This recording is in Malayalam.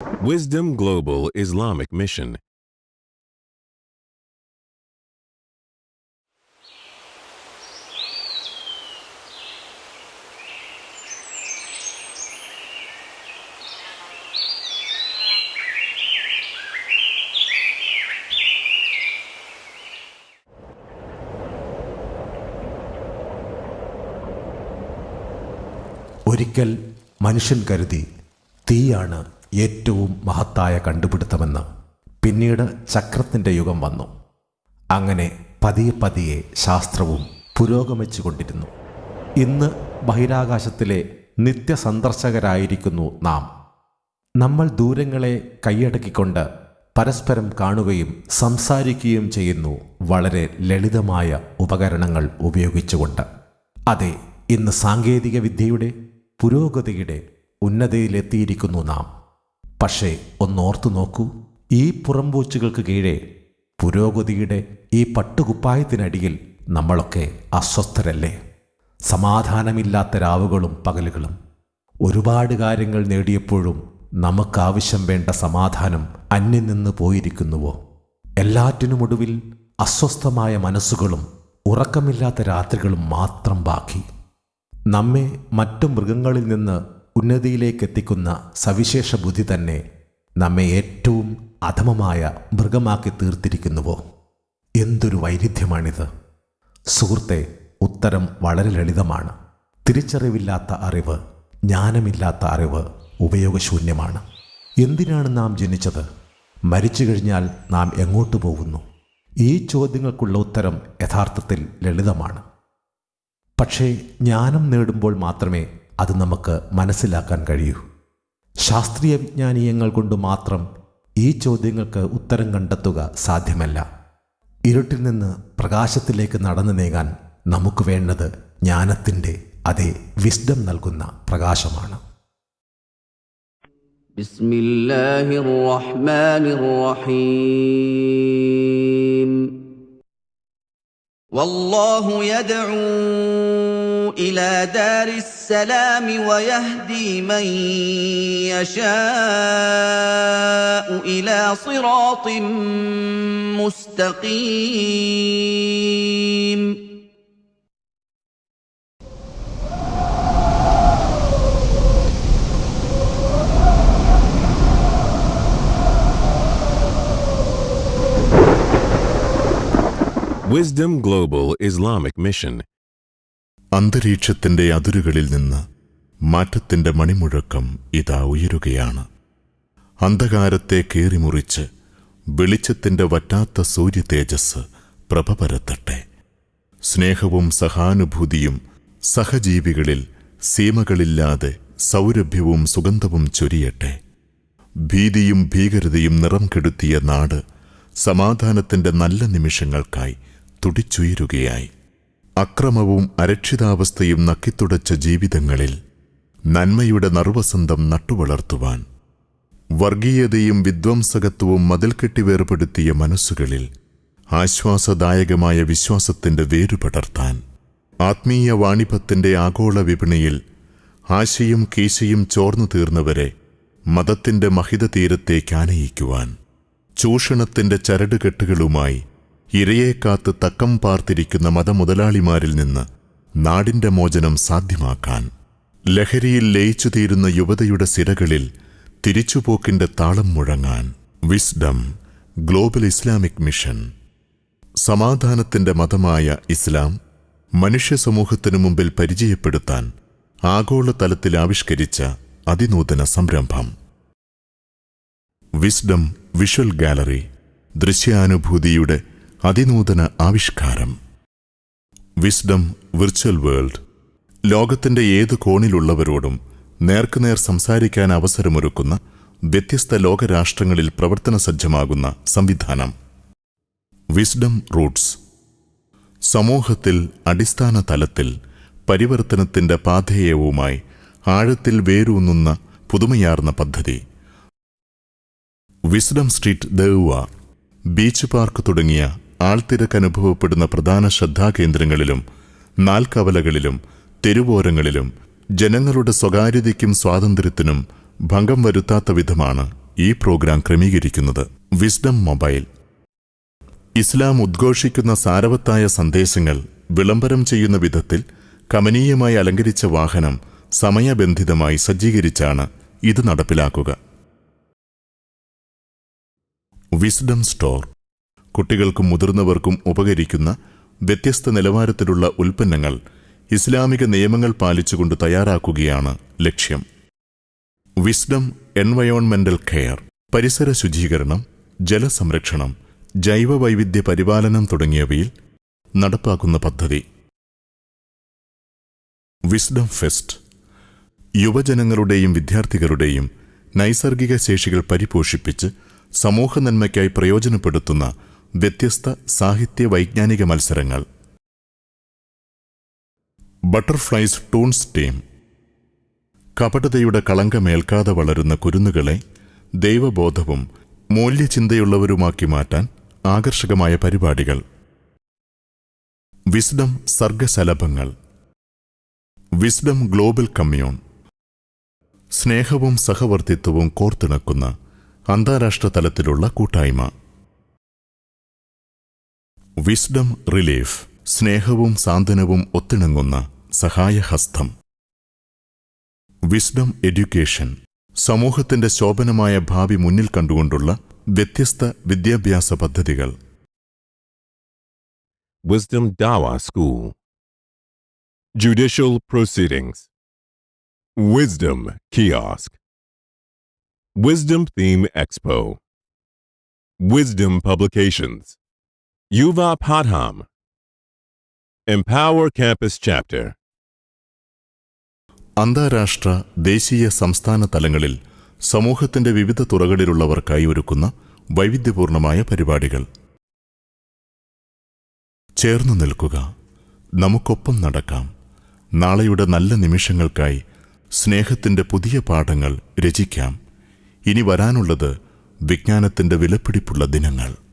Wisdom Global Islamic Mission. ഒരിക്കൽ മനുഷ്യൻ കരുതി തീയാണ് ഏറ്റവും മഹത്തായ കണ്ടുപിടുത്തമെന്ന് പിന്നീട് ചക്രത്തിന്റെ യുഗം വന്നു. അങ്ങനെ പതിയെ പതിയെ ശാസ്ത്രവും പുരോഗമിച്ചുകൊണ്ടിരുന്നു. ഇന്ന് ബഹിരാകാശത്തിലെ നിത്യസന്ദർശകരായിരിക്കുന്നു നാം. നമ്മൾ ദൂരങ്ങളെ കൈയടക്കിക്കൊണ്ട് പരസ്പരം കാണുകയും സംസാരിക്കുകയും ചെയ്യുന്നു വളരെ ലളിതമായ ഉപകരണങ്ങൾ ഉപയോഗിച്ചുകൊണ്ട്. അതെ ഇന്ന് സാങ്കേതിക വിദ്യയുടെ പുരോഗതിയുടെ ഉന്നതിയിലെത്തിയിരിക്കുന്നു നാം. പക്ഷേ ഒന്നോർത്തു നോക്കൂ. ഈ പുറംപൂച്ചുകൾക്ക് കീഴെ പുരോഗതിയുടെ ഈ പട്ടുകുപ്പായത്തിനടിയിൽ നമ്മളൊക്കെ അസ്വസ്ഥരല്ലേ? സമാധാനമില്ലാത്ത രാവുകളും പകലുകളും. ഒരുപാട് കാര്യങ്ങൾ നേടിയപ്പോഴും നമുക്കാവശ്യം വേണ്ട സമാധാനം അന്യം നിന്ന് പോയിരിക്കുന്നുവോ? എല്ലാറ്റിനുമൊടുവിൽ അസ്വസ്ഥമായ മനസ്സുകളും ഉറക്കമില്ലാത്ത രാത്രികളും മാത്രം ബാക്കി. നമ്മെ മറ്റു മൃഗങ്ങളിൽ നിന്ന് ഉന്നതിയിലേക്ക് എത്തിക്കുന്ന സവിശേഷ ബുദ്ധി തന്നെ നമ്മെ ഏറ്റവും അധമമായ മൃഗമാക്കി തീർത്തിരിക്കുന്നുവോ? എന്തൊരു വൈരുദ്ധ്യമാണിത്. സുഹൃത്തെ ഉത്തരം വളരെ ലളിതമാണ്. തിരിച്ചറിവില്ലാത്ത അറിവ് ജ്ഞാനമില്ലാത്ത അറിവ് ഉപയോഗശൂന്യമാണ്. എന്തിനാണ് നാം ജനിച്ചത്? മരിച്ചു കഴിഞ്ഞാൽ നാം എങ്ങോട്ട് പോകുന്നു? ഈ ചോദ്യങ്ങൾക്കുള്ള ഉത്തരം യഥാർത്ഥത്തിൽ ലളിതമാണ്. പക്ഷേ ജ്ഞാനം നേടുമ്പോൾ മാത്രമേ അത് നമുക്ക് മനസ്സിലാക്കാൻ കഴിയൂ ശാസ്ത്രീയ വിജ്ഞാനീയങ്ങൾ കൊണ്ട് മാത്രം ഈ ചോദ്യങ്ങൾക്ക് ഉത്തരം കണ്ടെത്തുക സാധ്യമല്ല ഇരുട്ടിൽ നിന്ന് പ്രകാശത്തിലേക്ക് നടന്നു നീങ്ങാൻ നമുക്ക് വേണ്ടത് ജ്ഞാനത്തിൻ്റെ അതേ വിസ്ഡം നൽകുന്ന പ്രകാശമാണ് بسم الله الرحمن الرحيم والله يدعو إلى دار السلام ويهدي من يشاء إلى صراط مستقيم Wisdom Global Islamic Mission. അന്തരീക്ഷത്തിന്റെ അതിരുകളിൽ നിന്ന് മാറ്റത്തിന്റെ മണിമുഴക്കം ഇതാ ഉയരുകയാണ്. അന്ധകാരത്തെ കീറിമുറിച്ച് വെളിച്ചത്തിന്റെ വറ്റാത്ത സൂര്യ തേജസ് പ്രഭ പരത്തട്ടെ സ്നേഹവും സഹാനുഭൂതിയും സഹജീവികളിൽ സീമകളില്ലാതെ സൗരഭ്യവും സുഗന്ധവും ചൊരിയട്ടെ. ഭീതിയും ഭീകരതയും നിറം കെടുത്തിയ നാട് സമാധാനത്തിന്റെ നല്ല നിമിഷങ്ങൾക്കായി തുടിച്ചുയരുകയായി. അക്രമവും അരക്ഷിതാവസ്ഥയും നക്കിത്തുടച്ച ജീവിതങ്ങളിൽ നന്മയുടെ നർവസന്തം നട്ടുവളർത്തുവാൻ വർഗീയതയും വിധ്വംസകത്വവും മതിൽ കെട്ടി വേർപെടുത്തിയ മനസ്സുകളിൽ ആശ്വാസദായകമായ വിശ്വാസത്തിന്റെ വേരുപടർത്താൻ ആത്മീയ വാണിഭത്തിന്റെ ആഗോള വിപണിയിൽ ആശയും കീശയും ചോർന്നു തീർന്നവരെ മതത്തിന്റെ മഹിത തീരത്തേക്ക് ആനയിക്കുവാൻ ചൂഷണത്തിന്റെ ചരടുകെട്ടുകളുമായി ഇരയെ കാത്ത് തക്കം പാർത്തിരിക്കുന്ന മതമുതലാളിമാരിൽ നിന്ന് നാടിന്റെ മോചനം സാധ്യമാക്കാൻ ലഹരിയിൽ ലയിച്ചു തീരുന്ന യുവതയുടെ സിരകളിൽ തിരിച്ചുപോക്കിന്റെ താളം മുഴങ്ങാൻ വിസ്ഡം ഗ്ലോബൽ ഇസ്ലാമിക് മിഷൻ. സമാധാനത്തിന്റെ മതമായ ഇസ്ലാം മനുഷ്യ സമൂഹത്തിനു മുമ്പിൽ പരിചയപ്പെടുത്താൻ ആഗോളതലത്തിൽ ആവിഷ്കരിച്ച അതിനൂതന സംരംഭം. വിസ്ഡം വിഷ്വൽ ഗാലറി ദൃശ്യാനുഭൂതിയുടെ അതിനൂതന ആവിഷ്കാരം. വിസ്ഡം വിർച്വൽ വേൾഡ് ലോകത്തിന്റെ ഏത് കോണിലുള്ളവരോടും നേർക്കുനേർ സംസാരിക്കാൻ അവസരമൊരുക്കുന്ന വ്യത്യസ്ത ലോകരാഷ്ട്രങ്ങളിൽ പ്രവർത്തന സജ്ജമാകുന്ന സംവിധാനം. വിസ്ഡം റൂട്ട്സ് സമൂഹത്തിൽ അടിസ്ഥാന തലത്തിൽ പരിവർത്തനത്തിന്റെ പാധേയവുമായി ആഴത്തിൽ വേരൂന്നുന്ന പുതുമയാർന്ന പദ്ധതി. വിസ്ഡം സ്ട്രീറ്റ് ദേവ. ബീച്ച് പാർക്ക് തുടങ്ങിയ ആൾത്തിരക്ക് അനുഭവപ്പെടുന്ന പ്രധാന ശ്രദ്ധാകേന്ദ്രങ്ങളിലും നാൽക്കവലകളിലും തെരുവോരങ്ങളിലും ജനങ്ങളുടെ സ്വകാര്യതയ്ക്കും സ്വാതന്ത്ര്യത്തിനും ഭംഗം വരുത്താത്ത വിധമാണ് ഈ പ്രോഗ്രാം ക്രമീകരിക്കുന്നത്. Wisdom mobile. ഇസ്ലാം ഉദ്ഘോഷിക്കുന്ന സാരവത്തായ സന്ദേശങ്ങൾ വിളംബരം ചെയ്യുന്ന വിധത്തിൽ കമനീയമായി അലങ്കരിച്ച വാഹനം സമയബന്ധിതമായി സജ്ജീകരിച്ചാണ് ഇത് നടപ്പിലാക്കുക. Wisdom store. കുട്ടികൾക്കും മുതിർന്നവർക്കും ഉപകരിക്കുന്ന വ്യത്യസ്ത നിലവാരത്തിലുള്ള ഉൽപ്പന്നങ്ങൾ ഇസ്ലാമിക നിയമങ്ങൾ പാലിച്ചുകൊണ്ട് തയ്യാറാക്കുകയാണ് ലക്ഷ്യം. വിസ്ഡം എൻവയോൺമെന്റൽ കെയർ പരിസര ശുചീകരണം ജലസംരക്ഷണം ജൈവവൈവിധ്യ പരിപാലനം തുടങ്ങിയവയിൽ നടപ്പാക്കുന്ന പദ്ധതി. വിസ്ഡം ഫെസ്റ്റ് യുവജനങ്ങളുടെയും വിദ്യാർത്ഥികളുടെയും നൈസർഗിക ശേഷികൾ പരിപോഷിപ്പിച്ച് സമൂഹ നന്മയ്ക്കായി പ്രയോജനപ്പെടുത്തുന്ന വ്യത്യസ്ത സാഹിത്യ വൈജ്ഞാനിക മത്സരങ്ങൾ. ബട്ടർഫ്ലൈസ് ടൂൺസ് ടീം കപടതയുടെ കളങ്കമേൽക്കാതെ വളരുന്ന കുരുന്നുകളെ ദൈവബോധവും മൂല്യചിന്തയുള്ളവരുമാക്കി മാറ്റാൻ ആകർഷകമായ പരിപാടികൾ. വിസ്ഡം സർഗശലഭങ്ങൾ വിസ്ഡം ഗ്ലോബൽ കമ്മ്യൂൺ സ്നേഹവും സഹവർത്തിത്വവും കോർത്തിണക്കുന്ന അന്താരാഷ്ട്ര തലത്തിലുള്ള കൂട്ടായ്മ. വിസ്ഡം റിലീഫ് സ്നേഹവും സാന്ത്വനവും ഒത്തിണങ്ങുന്ന സഹായഹസ്തം. വിസ്ഡം എഡ്യൂക്കേഷൻ സമൂഹത്തിന്റെ ശോഭനമായ ഭാവി മുന്നിൽ കണ്ടുകൊണ്ടുള്ള വ്യത്യസ്ത വിദ്യാഭ്യാസ പദ്ധതികൾ. Wisdom Dawa school judicial proceedings wisdom Kiosk. Wisdom theme expo wisdom Publications. Yuva Padham. Empower Campus Chapter. അന്താരാഷ്ട്ര ദേശീയ സംസ്ഥാന തലങ്ങളിൽ സമൂഹത്തിന്റെ വിവിധ തുറകളിലുള്ളവർക്കായി ഒരുക്കുന്ന വൈവിധ്യപൂർണമായ പരിപാടികൾ. ചേർന്നു നിൽക്കുക. നമുക്കൊപ്പം നടക്കാം. നാളെയുടെ നല്ല നിമിഷങ്ങൾക്കായി സ്നേഹത്തിന്റെ പുതിയ പാഠങ്ങൾ രചിക്കാം. ഇനി വരാനുള്ളത് വിജ്ഞാനത്തിന്റെ വിലപിടിപ്പുള്ള ദിനങ്ങൾ.